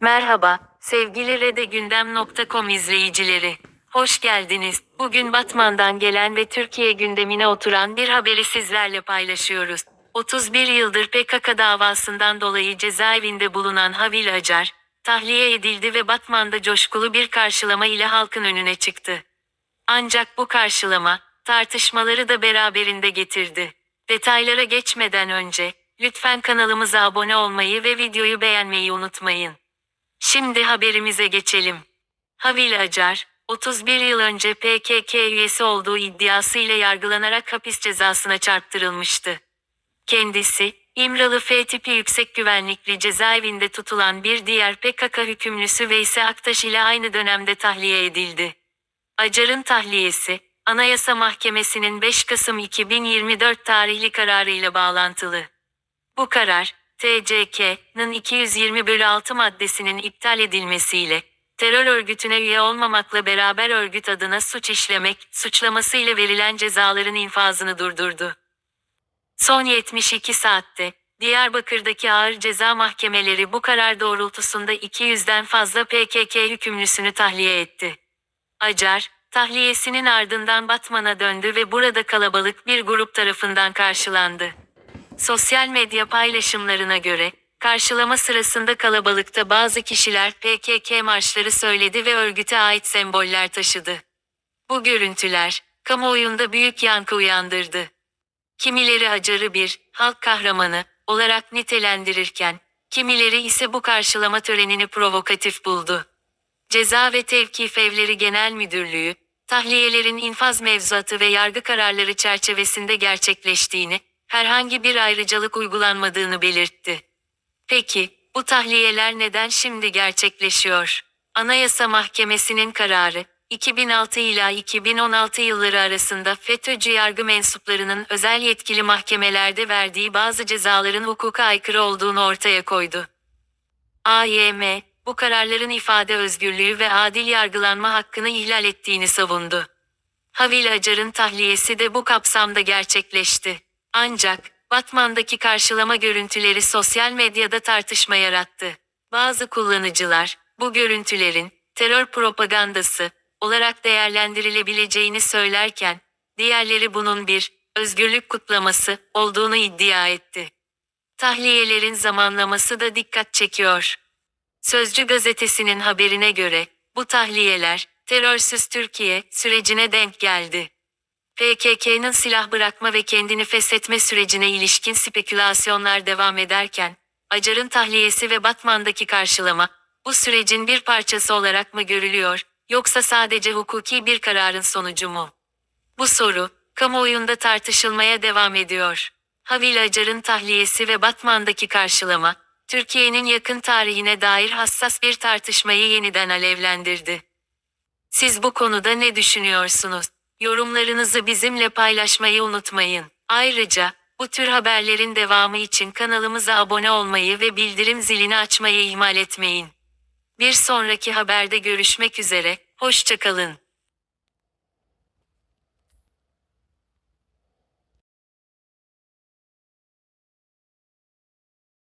Merhaba, sevgili redegündem.com izleyicileri. Hoş geldiniz. Bugün Batman'dan gelen ve Türkiye gündemine oturan bir haberi sizlerle paylaşıyoruz. 31 yıldır PKK davasından dolayı cezaevinde bulunan Havil Acar, tahliye edildi ve Batman'da coşkulu bir karşılama ile halkın önüne çıktı. Ancak bu karşılama, tartışmaları da beraberinde getirdi. Detaylara geçmeden önce, lütfen kanalımıza abone olmayı ve videoyu beğenmeyi unutmayın. Şimdi haberimize geçelim. Havil Acar, 31 yıl önce PKK üyesi olduğu iddiasıyla yargılanarak hapis cezasına çarptırılmıştı. Kendisi, İmralı F tipi yüksek güvenlikli cezaevinde tutulan bir diğer PKK hükümlüsü Veysi Aktaş ile aynı dönemde tahliye edildi. Acar'ın tahliyesi, Anayasa Mahkemesi'nin 5 Kasım 2024 tarihli kararıyla bağlantılı. Bu karar, TCK'nın 220 bölü 6 maddesinin iptal edilmesiyle, terör örgütüne üye olmamakla beraber örgüt adına suç işlemek, suçlamasıyla verilen cezaların infazını durdurdu. Son 72 saatte, Diyarbakır'daki ağır ceza mahkemeleri bu karar doğrultusunda 200'den fazla PKK hükümlüsünü tahliye etti. Acar, tahliyesinin ardından Batman'a döndü ve burada kalabalık bir grup tarafından karşılandı. Sosyal medya paylaşımlarına göre, karşılama sırasında kalabalıkta bazı kişiler PKK marşları söyledi ve örgüte ait semboller taşıdı. Bu görüntüler, kamuoyunda büyük yankı uyandırdı. Kimileri Acar'ı bir halk kahramanı olarak nitelendirirken, kimileri ise bu karşılama törenini provokatif buldu. Ceza ve Tevkif Evleri Genel Müdürlüğü, tahliyelerin infaz mevzuatı ve yargı kararları çerçevesinde gerçekleştiğini, herhangi bir ayrıcalık uygulanmadığını belirtti. Peki, bu tahliyeler neden şimdi gerçekleşiyor? Anayasa Mahkemesi'nin kararı, 2006 ila 2016 yılları arasında FETÖ'cü yargı mensuplarının özel yetkili mahkemelerde verdiği bazı cezaların hukuka aykırı olduğunu ortaya koydu. AYM, bu kararların ifade özgürlüğü ve adil yargılanma hakkını ihlal ettiğini savundu. Havil Acar'ın tahliyesi de bu kapsamda gerçekleşti. Ancak, Batman'daki karşılama görüntüleri sosyal medyada tartışma yarattı. Bazı kullanıcılar, bu görüntülerin, terör propagandası, olarak değerlendirilebileceğini söylerken, diğerleri bunun bir, özgürlük kutlaması, olduğunu iddia etti. Tahliyelerin zamanlaması da dikkat çekiyor. Sözcü gazetesinin haberine göre, bu tahliyeler, terörsüz Türkiye sürecine denk geldi. PKK'nın silah bırakma ve kendini feshetme sürecine ilişkin spekülasyonlar devam ederken, Acar'ın tahliyesi ve Batman'daki karşılama, bu sürecin bir parçası olarak mı görülüyor, yoksa sadece hukuki bir kararın sonucu mu? Bu soru, kamuoyunda tartışılmaya devam ediyor. Havil Acar'ın tahliyesi ve Batman'daki karşılama, Türkiye'nin yakın tarihine dair hassas bir tartışmayı yeniden alevlendirdi. Siz bu konuda ne düşünüyorsunuz? Yorumlarınızı bizimle paylaşmayı unutmayın. Ayrıca, bu tür haberlerin devamı için kanalımıza abone olmayı ve bildirim zilini açmayı ihmal etmeyin. Bir sonraki haberde görüşmek üzere, hoşçakalın.